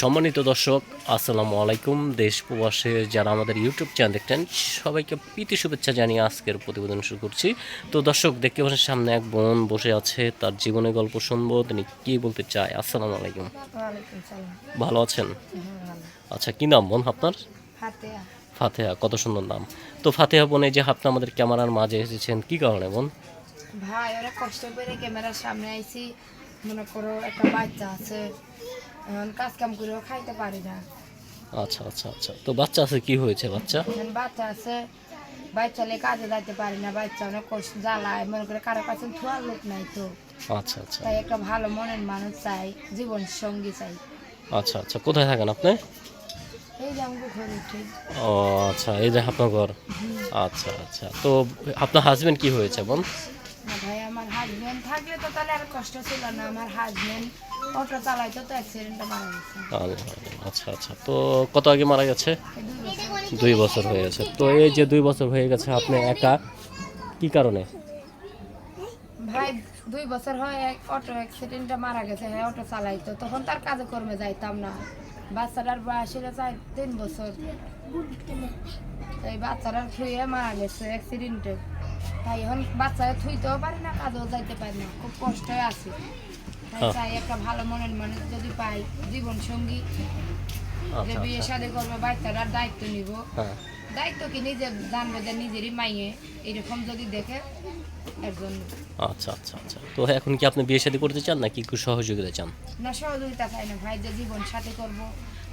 সম্মানিত দর্শক আসসালামু আলাইকুম। দেশ প্রবাসে যারা আমাদের ইউটিউব চ্যানেল দেখতেন সবাইকে প্রীতি শুভেচ্ছা জানিয়ে আজকের প্রতিবেদন শুরু করছি। তো দর্শক দেখতে পাচ্ছেন সামনে এক বোন বসে আছে তার জীবনের গল্প শুনব তিনি কি বলতে চায়? আসসালামু আলাইকুম। ভালো আছেন? আচ্ছা কি নাম বোন আপনার? ফাতেহা। ফাতেহা কত সুন্দর নাম। তো ফাতেহা বোনে যে আপনি আমাদের ক্যামেরার মাঝে এসেছেন কি কারণে বোন? ভাই ওরা কষ্ট করে ক্যামেরার সামনে আইছি। মনে করো একটা বাচ্চা আছে এখন কাজ কাম করেও খাইতে পারি না। আচ্ছা আচ্ছা আচ্ছা। তো বাচ্চা আছে কি হয়েছে বাচ্চা? এখন বাচ্চা আছে বাচ্চা নিয়ে কাজে যাইতে পারি না বাচ্চা অনেক কষ্ট জ্বালায় মনে করে কারও কাছে থোয়ার লোক নাই তো। আচ্ছা আচ্ছা। তাই একটা ভালো মনের মানুষ চাই জীবন সঙ্গী চাই। আচ্ছা আচ্ছা। কোথায় থাকেন আপনি? এই যে আমাকে ঘরে উঠি। ও আচ্ছা এই যে আপনার ঘর। আচ্ছা আচ্ছা। তো আপনার হাজবেন্ড কি হয়েছে বোন? হাজবেন্ড থাকলে তো তাহলে আর কষ্ট ছিল না। আমার হাজবেন্ড অটো চালাইতো তো অ্যাক্সিডেন্টটা মারা গেছে। আচ্ছা আচ্ছা। তো কত আগে মারা গেছে? দুই বছর হয়ে গেছে। তো এই যে দুই বছর হয়ে গেছে আপনি একা? কি কারণে? ভাই দুই বছর হয় অটো অ্যাক্সিডেন্টে মারা গেছে হ্যাঁ অটো চালাইতো। তখন তার কাজে কর্মে যাইতাম না। বাচ্চাটার বয়স ছিল চার তিন বছর। এই বাচ্চাটার থুয়ে মারা গেছে অ্যাক্সিডেন্টে তাই এখন বাচ্চারা থুইতেও পারি না কাজেও যাইতে পারি না খুব কষ্টে আছি। তাই হ্যাঁ। চাই একটা ভালো মনের মানুষ যদি পাই জীবন সঙ্গী যে আচ্ছা বিয়ে আচ্ছা। শাদী করবে বাচ্চাটার দায়িত্ব নিব। হ্যাঁ। দায়িত্ব কি নিজে জানবে যে নিজেরই মাইয়ে এরকম যদি দেখে একজন আচ্ছা আচ্ছা আচ্ছা। তো এখন কি আপনি বিয়ে শাদী করতে চান নাকি একটু সহযোগিতা চান? না সহযোগিতা চাই না ভাই যে জীবন সাথী করব।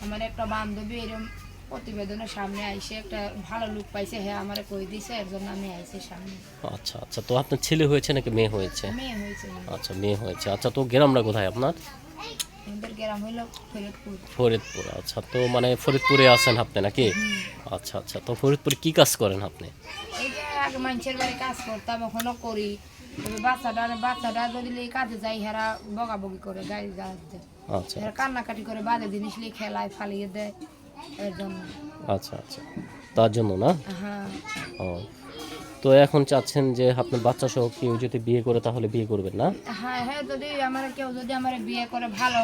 আমার একটা বান্ধবী এরকম প্রতিবেদনের সামনে আইসে একটা ভালো লুক পাইছে হ্যাঁ আমারে কই দিছে এর জন্য আমি আইছি সামনে। আচ্ছা আচ্ছা তো আপনার ছেলে হয়েছে নাকি মেয়ে হয়েছে? মেয়ে হয়েছে আচ্ছা মেয়ে হয়েছে। আচ্ছা তো গ্রামটা কোথায় আপনার? আমাদের গ্রাম হইল ফরিদপুর। ফরিদপুর আচ্ছা তো মানে ফরিদপুরে আছেন আপনি নাকি? আচ্ছা আচ্ছা তো ফরিদপুরে কি কাজ করেন আপনি? এই যে আগে মানুষের বাড়ি কাজ করতাম এখনও করি। তবে বাচ্চাটা বাচ্চাটা যদি কাজে যাই হেরা বকাবকি করে গাড়ি গাড়িতে আচ্ছা। কান্নাকাটি করে বাজে জিনিস নিয়ে খেলায় ফালিয়ে দেয়। আচ্ছা আচ্ছা। তার জন্য না? হ্যাঁ। ও। তো এখন চাচ্ছেন যে আপনার বাচ্চা সহ কেউ যদি বিয়ে করে তাহলে বিয়ে করবেন না? হ্যাঁ হ্যাঁ যদি আমার কেউ যদি আমার বিয়ে করে ভালো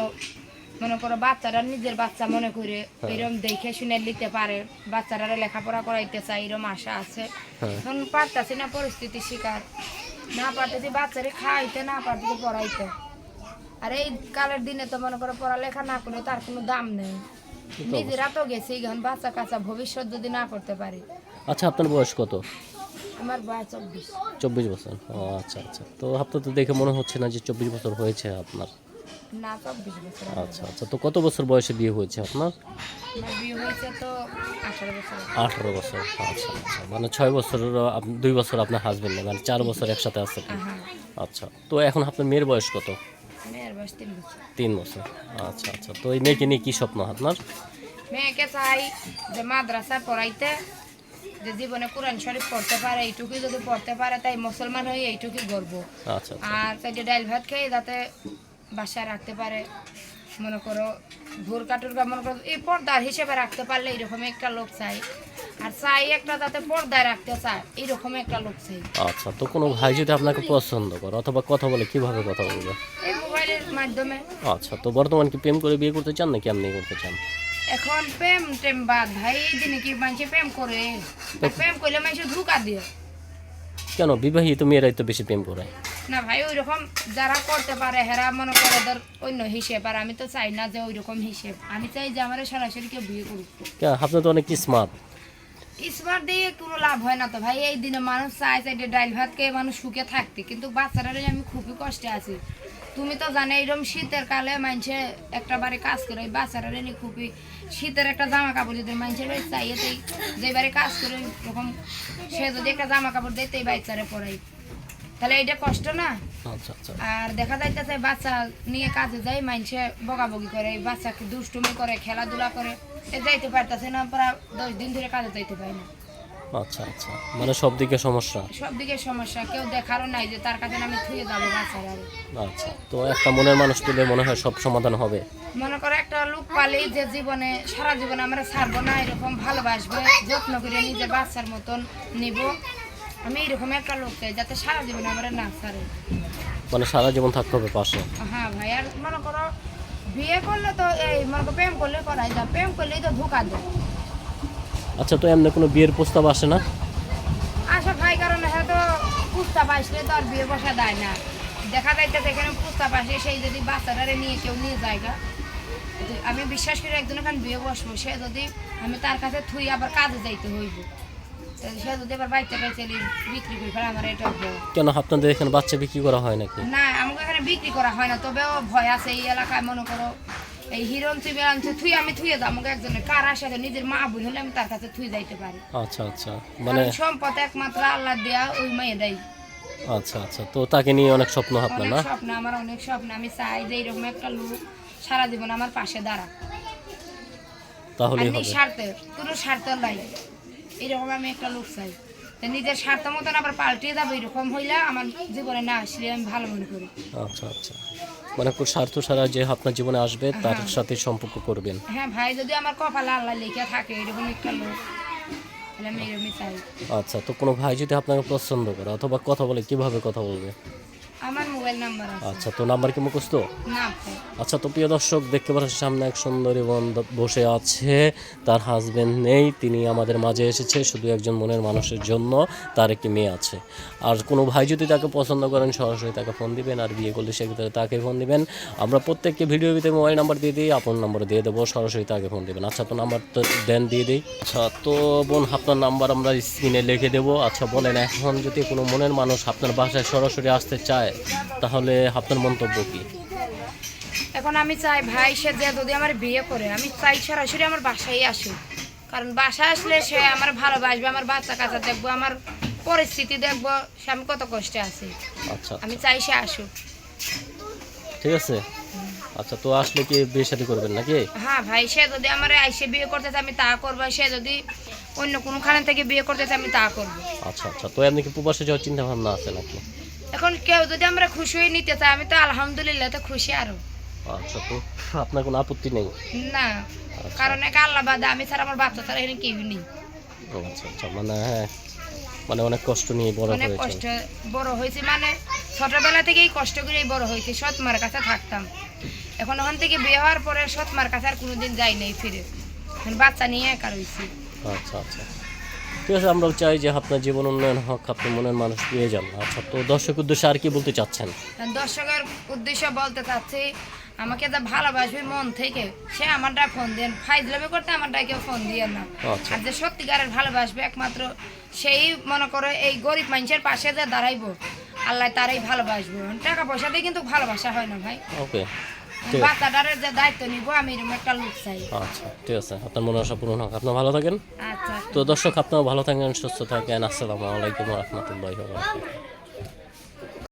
মনে করো বাচ্চারা নিজের বাচ্চা মনে করে এরকম দেখে শুনে নিতে পারে বাচ্চারা লেখাপড়া করাইতে চাই এরকম আশা আছে। এখন পারতাছি না পরিস্থিতি শিকার। না পারতেছি বাচ্চারে খাইতে না পারতেছি পড়াইতে। আর এই কালের দিনে তো মনে করো পড়ালেখা না করলে তার কোনো দাম নেই। নিজেরা তো গেছি এখন বাচ্চা কাচ্চা ভবিষ্যৎ যদি না করতে পারি। আচ্ছা আপনার বয়স কত? আমার বয়স চব্বিশ। চব্বিশ বছর। ও আচ্ছা আচ্ছা। তো আপনার তো দেখে মনে হচ্ছে না যে চব্বিশ বছর হয়েছে আপনার। না চব্বিশ বছর। আচ্ছা আচ্ছা। তো কত বছর বয়সে বিয়ে হয়েছে আপনার? বিয়ে হয়েছে তো আঠারো বছর। আঠারো বছর। আচ্ছা আচ্ছা। মানে ছয় বছর দুই বছর আপনার হাজবেন্ড মানে চার বছর একসাথে আছে হ্যাঁ। আচ্ছা। তো এখন আপনার মেয়ের বয়স কত? বয়স তিন বছর। তিন বছর। আচ্ছা আচ্ছা। তো এই মেয়েকে নিয়ে কী স্বপ্ন আপনার? মেয়েকে চাই যে মাদ্রাসায় পড়াইতে যে জীবনে কোরআন শরীফ পড়তে পারে এইটুকুই যদি পড়তে পারে তাই মুসলমান হয়ে এইটুকুই গর্ব। আচ্ছা আচ্ছা। আর চাইতে ডাইল ভাত খেয়ে যাতে বাসায় রাখতে পারে। মনে করো ভোর কাটুরকা মনে করো এই পর্দার হিসেবে রাখতে পারলে এইরকম একটা লোক চাই। আর চাই একটা যাতে পর্দায় রাখতে চায় এইরকম একটা লোক চাই। আচ্ছা তো কোনো ভাই যদি আপনাকে পছন্দ করে অথবা কথা বলে কীভাবে কথা বলবে? এই মোবাইলের মাধ্যমে। আচ্ছা তো বর্তমান কি প্রেম করে বিয়ে করতে চান নাকি এমনি করতে চান? এখন প্রেম টেম বাদ ভাই এই দিনে কি মানুষে প্রেম করে? আর প্রেম করলে মানুষে ধোকা দিয়ে কেন বিবাহিত মেয়েরাই তো বেশি প্রেম করে। না ভাই ওই রকম যারা করতে পারে হেরা মনে করে ধর অন্য হিসেব। আর আমি তো চাই না যে ওই রকম হিসেব। আমি চাই যে আমার সরাসরি কেউ বিয়ে করুক। কেন আপনি তো অনেক স্মার্ট স্মার্ট দিয়ে কোনো লাভ হয় না তো ভাই। এই দিনে মানুষ চাই চাই ডাইল ভাত খেয়ে মানুষ সুখে থাকতে। কিন্তু বাচ্চারা আমি খুবই কষ্টে আছি। তুমি তো জানো, এইরকম শীতের কালে মানুষে একটা বারে কাজ করে, ওই বাচ্চারা নিয়ে খুবই শীতের একটা জামা কাপড় যদি মানুষের বাড়ি চাইয়ে যেবারে যে বাড়ি কাজ করে ওরকম সে যদি একটা জামা কাপড় দেয় তো এই বাচ্চারা পড়াই তাহলে এইটা কষ্ট না? আচ্ছা আচ্ছা। আর দেখা যাইতেছে বাচ্চা নিয়ে কাজে যায় মানুষে বকাবকি করে বাচ্চাকে দুষ্টুমি করে খেলাধুলা করে এ যাইতে পারতেছে না প্রায় দশ দিন ধরে কাজে যাইতে পারে না। আচ্ছা আচ্ছা। মানে সব দিকে সমস্যা? সব দিকে সমস্যা কেউ দেখারও নাই যে তার কাছে আমি থুয়ে যাব বাচ্চারা আচ্ছা তো একটা মনের মানুষ পেলে মনে হয় সব সমাধান হবে। মনে করো একটা লোক পালেই যে জীবনে সারা জীবনে আমরা ছাড়বো না এরকম ভালোবাসবে যত্ন করে নিজের বাচ্চার মতন নিব। আমি এরকম একটা লোক চাই যাতে সারা জীবনে আমরা না ছাড়ে। মানে সারা জীবন থাকতে হবে পাশে? হ্যাঁ ভাই আর মনে করো বিয়ে করলে তো এই মনে করো প্রেম করলে করাই যা প্রেম করলেই তো ধোকা দেয়। আচ্ছা তো এমনি কোনো বিয়ের প্রস্তাব আসে না? আশা ভাই কারণ হয়তো প্রস্তাব আসলে তো আর বিয়ে বসা দেয় না। দেখা যাইতেছে এখানে প্রস্তাব আসে সেই যদি বাচ্চাটারে নিয়ে কেউ নিয়ে যায় গা, আমি বিশ্বাস করি একজন এখানে বিয়ে বসবো সে যদি আমি তার কাছে থুই আবার কাজে যাইতে হইব। কেন আপনাদের এখানে বাচ্চা বিক্রি করা হয় নাকি? না আমাকে এখানে বিক্রি করা হয় না তবেও ভয় আছে এই এলাকায় মনে করো। এই হিরণ আনছে থুই আমি থুয়ে দাও আমাকে একজনের কার আসে নিজের মা বোন হলে আমি তার কাছে থুই যাইতে পারি। আচ্ছা আচ্ছা। মানে সম্পদ একমাত্র আল্লাহ দেয়া ওই মেয়ে দেয়। আচ্ছা আচ্ছা। তো তাকে নিয়ে অনেক স্বপ্ন আপনার না? স্বপ্ন আমার অনেক স্বপ্ন। আমি চাই যে এরকম একটা লোক সারা জীবন আমার পাশে দাঁড়া হবে। স্বার্থের কোনো স্বার্থ নাই। এরকম আমি একটা লোক চাই। নিজের স্বার্থ মতন আবার পাল্টে যাব এরকম হইলে আমার জীবনে না আসলে আমি ভালো মনে করি। আচ্ছা আচ্ছা। মানে কোন স্বার্থ ছাড়া যে আপনার জীবনে আসবে তার হ্যাঁ। সাথে সম্পর্ক করবেন। হ্যাঁ ভাই যদি আমার কপালে আল্লাহ লিখে থাকে এরকম একটা লোক তাহলে আমি এরকমই চাই। আচ্ছা তো কোনো ভাই যদি আপনাকে পছন্দ করে অথবা কথা বলে কীভাবে কথা বলবে আমার মোবাইল নাম্বার আছে আচ্ছা তো নাম্বার কি মুখস্থ? আচ্ছা তো প্রিয় দর্শক দেখতে পাচ্ছেন সামনে এক সুন্দরী বোন বসে আছে। তার হাজবেন্ড নেই তিনি আমাদের মাঝে এসেছে শুধু একজন মনের মানুষের জন্য তার একটি মেয়ে আছে। আর কোনো ভাই যদি তাকে পছন্দ করেন সরাসরি তাকে ফোন দিবেন আর বিয়ে করলে সেক্ষেত্রে তাকে ফোন দিবেন। আমরা প্রত্যেককে ভিডিও ভিতরে মোবাইল নাম্বার দিয়ে দিই আপন নাম্বার দিয়ে দেবো সরাসরি তাকে ফোন দিবেন। আচ্ছা তো নাম্বার তো দেন দিয়ে দিই। আচ্ছা তো বোন আপনার নাম্বার আমরা স্ক্রিনে লিখে দেবো। আচ্ছা বলেন এখন যদি কোনো মনের মানুষ আপনার বাসায় সরাসরি আসতে চায় তাহলে আপনার মন্তব্য কী? এখন আমি চাই ভাই সে যে যদি আমার বিয়ে করে আমি চাই সরাসরি আমার বাসায় আসে কারণ বাসায় আসলে সে আমার ভালোবাসবে আমার বাচ্চা কাচ্চা দেখব আমার পরিস্থিতি দেখব সে আমি কত কষ্টে আছি। আচ্ছা আমি চাই সে আসুক। ঠিক আছে? আচ্ছা তো আসলে কি বিয়ে শাদী করবেন নাকি? হ্যাঁ ভাই সে যদি আমার আইসে বিয়ে করতে আমি তা করব। সে যদি অন্য কোনো খানে থেকে বিয়ে করতে আমি তা করব। আচ্ছা আচ্ছা। তো এমনি কি প্রবাসে যাওয়ার চিন্তা ভাবনা আছে নাকি? এখন কেউ যদি আমরা খুশি হয়ে নিতে চাই আমি তো আলহামদুলিল্লাহ তো খুশি আরও। আচ্ছা তো আপনার কোনো আপত্তি নেই? না কারণ এক আল্লাহ বাদে আমি ছাড়া আমার বাচ্চা ছাড়া এখানে কেউ নেই। আচ্ছা আচ্ছা মানে হ্যাঁ মানে অনেক কষ্ট নিয়ে বড় অনেক কষ্ট বড় হয়েছি মানে ছোটবেলা থেকেই কষ্ট করেই বড় হয়েছি সৎ মার কাছে থাকতাম। এখন ওখান থেকে বিয়ে হওয়ার পরে সৎ মার কাছে আর কোনোদিন যাই নাই ফিরে। এখন বাচ্চা নিয়ে একা রয়েছি। আচ্ছা আচ্ছা। ঠিক আছে আমরাও চাই যে আপনার জীবন উন্নয়ন হোক আপনি মনের মানুষ পেয়ে যান। আচ্ছা তো দর্শক উদ্দেশ্যে আর কি বলতে চাচ্ছেন? দর্শকের উদ্দেশ্য বলতে চাচ্ছি আমাকে যা ভালোবাসবে মন থেকে সে আমারটা ফোন দেন। ফাইজলামি করতে আমারটা কেউ ফোন দিয়ে না। আচ্ছা। আর যে সত্যিকারের ভালোবাসবে একমাত্র সেই মনে করো এই গরিব মানুষের পাশে যে দাঁড়াইবো আল্লাহ তারাই ভালোবাসবো। টাকা পয়সা দিয়ে কিন্তু ভালোবাসা হয় না ভাই। ওকে। বাচ্চাটার যে দায়িত্ব নিব আমি এরকম একটা লোক চাই। আচ্ছা ঠিক আছে। আপনার মনে আশা পূরণ হোক। আপনার ভালো থাকেন। আচ্ছা। তো দর্শক আপনারা ভালো থাকেন সুস্থ থাকেন। আসসালামু আলাইকুম রহমতুল্লাহ